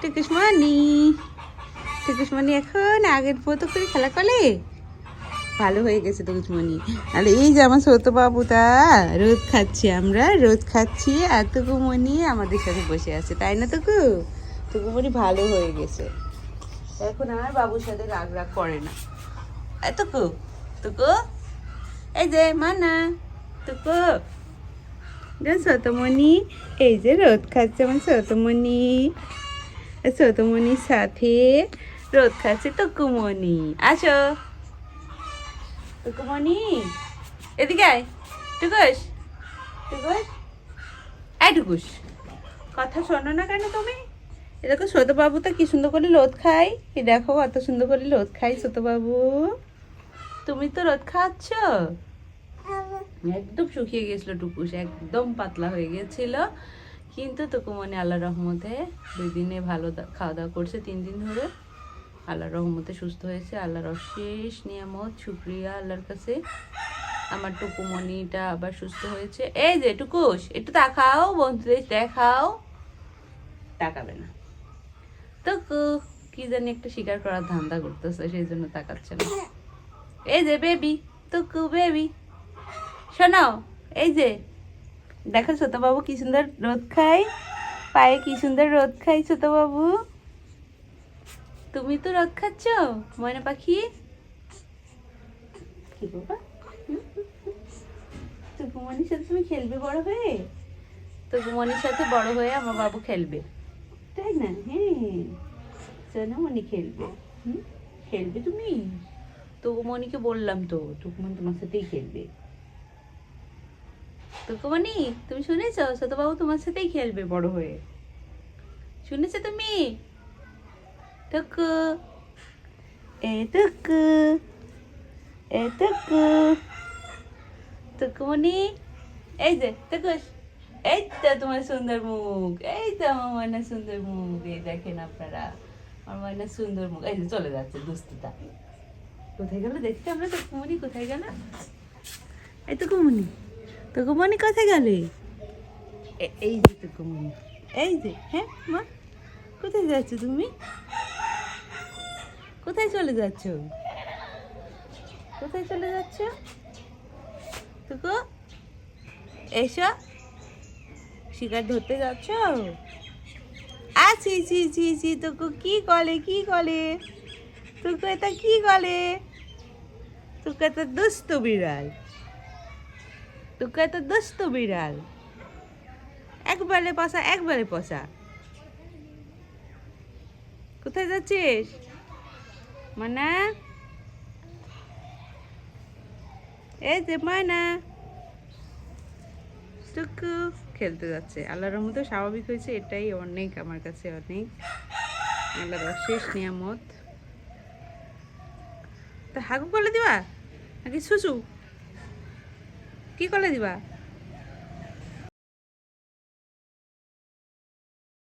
টুকুসমণি টুকুসমণি এখন আগের মতো করে খেলা করে ভালো হয়ে গেছে টুকুসমণি আর এই যে আমার বাবুটা, রোদ খাচ্ছি আমরা, রোদ খাচ্ছি আর টুকুমণি আমাদের সাথে বসে আছে, তাই না টুকু টুকুমণি ভালো হয়ে গেছে। এখন আমার বাবুর সাথে রাগ রাগ করে না। টুকু টুকু এই যে মানা টুকু ছোটমণি, এই যে রোদ খাচ্ছে আমার ছোটমণি। ছোটমণির সাথে। রোদ খাচ্ছে টুকুমণি আসো। টুকুমণি এদিকে আয়। টুকুস টুকুস আয় টুকুস কথা শোনো না কেন তুমি? এ দেখো ছোটবাবু তো কি সুন্দর করে রোদ খাই এই দেখো কত সুন্দর করে রোদ খাই ছোটবাবু। তুমি তো রোদ খাচ্ছ? একদম শুকিয়ে গেছিল টুকুস একদম পাতলা হয়ে গেছিল। কিন্তু টুকুমনি আল্লাহ রহমতে দুই দিনে ভালো খাওয়া দাওয়া করছে, তিন দিন ধরে। আল্লাহর রহমতে সুস্থ হয়েছে, আল্লাহর অশেষ নিয়ামত, শুক্রিয়া আল্লাহর কাছে। আমার টুকুমনিটা আবার সুস্থ হয়েছে। এই যে টুকুস একটু তাকাও বন্ধুদের দেখাও। তাকাবে না। টুকু, কি জানি একটা শিকার করার ধান্দা করতেছে, সেই জন্য তাকাচ্ছে না। এই যে বেবি টুকু বেবি শোনাও, এই যে। দেখো ছোটবাবু কি সুন্দর রোদ খায়। পায়ে কি সুন্দর রোদ খায় ছোটবাবু। তুমি তো রোদ খাচ্ছ, ময়না পাখি? কি বাবা? সাথে তুমি খেলবে বড় হয়ে? টুকুমনির সাথে বড় হয়ে আমার বাবু খেলবে। তাই না? হ্যাঁ। সোনামণি খেলবে। হুম? খেলবে তুমি? টুকুমনিকে বললাম তো টুকুমনি তোমার সাথেই খেলবে। টুকুমনি তুমি শুনেছ? ছোটবাবু তোমার সাথেই খেলবে বড় হয়ে। শুনেছো তুমি? টুকু। এ টুকু। এ টুকু। টুকুমনি এই যে টুকুস এই তো তোমার সুন্দর মুখ। এই তো আমার ময়না সুন্দর মুখ। এই দেখেন আপনারা। আমার ময়না সুন্দর মুখ। এই যে, চলে যাচ্ছে দুস্তুটা কোথায় গেল? দেখতে আমরা টুকুমনি কোথায় গেল? এই টুকুমনি টুকুমনি কোথায় গেলে? এই যে টুকুমনি এই যে হ্যাঁ মা কোথায় যাচ্ছ তুমি? কোথায় চলে যাচ্ছ? কোথায় চলে যাচ্ছ? টুকু এসো। শিকার ধরতে যাচ্ছ? আছি ছি ছি ছি তোকে কি কলে কি কলে? তোকে এটা কি কলে? তোকে তো দুষ্ট বিড়াল। তোকে তো দুষ্ট বিড়াল। একবারে পশা একবারে পশা কোথায় যাচ্ছিস? মানা এই যে ময়না। টুকু খেলতে যাচ্ছে। আল্লাহর রহমতে স্বাভাবিক হয়েছে, এটাই অনেক আমার কাছে অনেক। আল্লাহর অশেষ নিয়ামত। তা হাগু কলে দিবা? নাকি সুসু কি কলে দিবা?